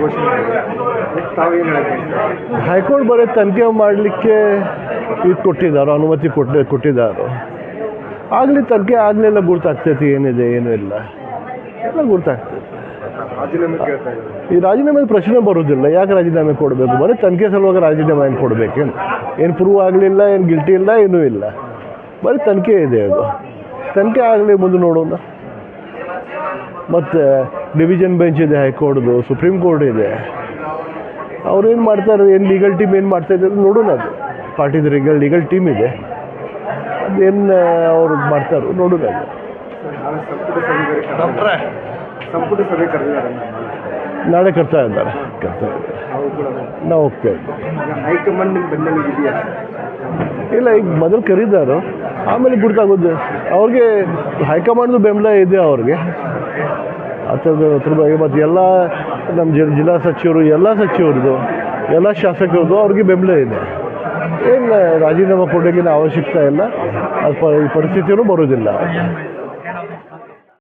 ಘೋಷಣೆ ಮಾಡಿದೆ ತಾವೇನು ಹೇಳಕ್ಕೆ ಹೈಕೋರ್ಟ್ ಬರೀ ತನಿಖೆ ಮಾಡಲಿಕ್ಕೆ ಇದು ಕೊಟ್ಟಿದ್ದಾರೆ ಅನುಮತಿ ಕೊಟ್ಟ ಕೊಟ್ಟಿದ್ದಾರೆ. ಆಗಲಿ ತನಿಖೆ ಆಗಲಿಲ್ಲ ಗೊತ್ತಾಗ್ತೈತಿ ಏನಿದೆ ಏನೂ ಇಲ್ಲ. ಎಲ್ಲ ಗುರ್ತಾಗ್ತೈತಿ. ಈ ರಾಜೀನಾಮೆ ಪ್ರಶ್ನೆ ಬರೋದಿಲ್ಲ ಯಾಕೆ ರಾಜೀನಾಮೆ ಕೊಡಬೇಕು? ಬರೀ ತನಿಖೆ ಸಲುವಾಗಿ ರಾಜೀನಾಮೆ ಏನು? ಕೊಡಬೇಕೇನು ಏನು ಪ್ರೂವ್ ಆಗಲಿಲ್ಲ ಏನು ಗಿಲ್ಟಿ ಇಲ್ಲ ಏನೂ ಇಲ್ಲ. ಬರೀ ತನಿಖೆ ಇದೆ ಅದು. ತನಿಖೆ ಆಗಲಿ ಮುಂದೆ ನೋಡೋಣ. ಮತ್ತು ಡಿವಿಷನ್ ಬೆಂಚ್ ಇದೆ ಹೈಕೋರ್ಟ್ದು ಸುಪ್ರೀಂ ಕೋರ್ಟ್ ಇದೆ. ಅವ್ರು ಏನು ಮಾಡ್ತಾರೆ ಏನು ಲೀಗಲ್ ಟೀಮ್ ಏನು ಮಾಡ್ತಾ ಇದ್ದಾರೆ ನೋಡೋಣ ಅದು. ಪಾರ್ಟಿದು ಲೀಗಲ್ ಲೀಗಲ್ ಟೀಮ್ ಇದೆ. ಅದೇನು ಅವ್ರು ಮಾಡ್ತಾರೋ ನೋಡೋಣ ಅದು. ನಾಳೆ ಸಂಪುಟ ಸಭೆ ಕರೆದಿದ್ದಾರೆ ನಾಳೆ. ಕರ್ತಾ ಇದ್ದಾರೆ. ಕರ್ತಾ ಇದ್ದಾರೆ. ನಾವು ಹೋಗ್ತಾ ಇದ್ದೀವಿ. ಹೈಕಮಾಂಡ್ ಬೆನ್ನಲ್ಲಿ ಇದೆಯಾ? ಇಲ್ಲ, ಈಗ ಮೊದಲು ಕರೀದಾರು. ಆಮೇಲೆ ಗುರ್ತಾಗೋದು ಅವ್ರಿಗೆ ಹೈಕಮಾಂಡ್ದು ಬೆಂಬಲ ಇದೆ ಅವ್ರಿಗೆ. ಹತ್ತಿರದ ಬಗ್ಗೆ ಮತ್ತು ಎಲ್ಲ ನಮ್ಮ ಜಿ ಜಿಲ್ಲಾ ಸಚಿವರು, ಎಲ್ಲ ಸಚಿವರದು, ಎಲ್ಲ ಶಾಸಕರದು ಅವ್ರಿಗೆ ಬೆಂಬಲ ಇದೆ. ಏನು, ರಾಜೀನಾಮೆ ಕೊಡೋಕ್ಕಿನ ಅವಶ್ಯಕತೆ ಇಲ್ಲ. ಅದು ಪರಿಸ್ಥಿತಿಯೂ ಬರೋದಿಲ್ಲ.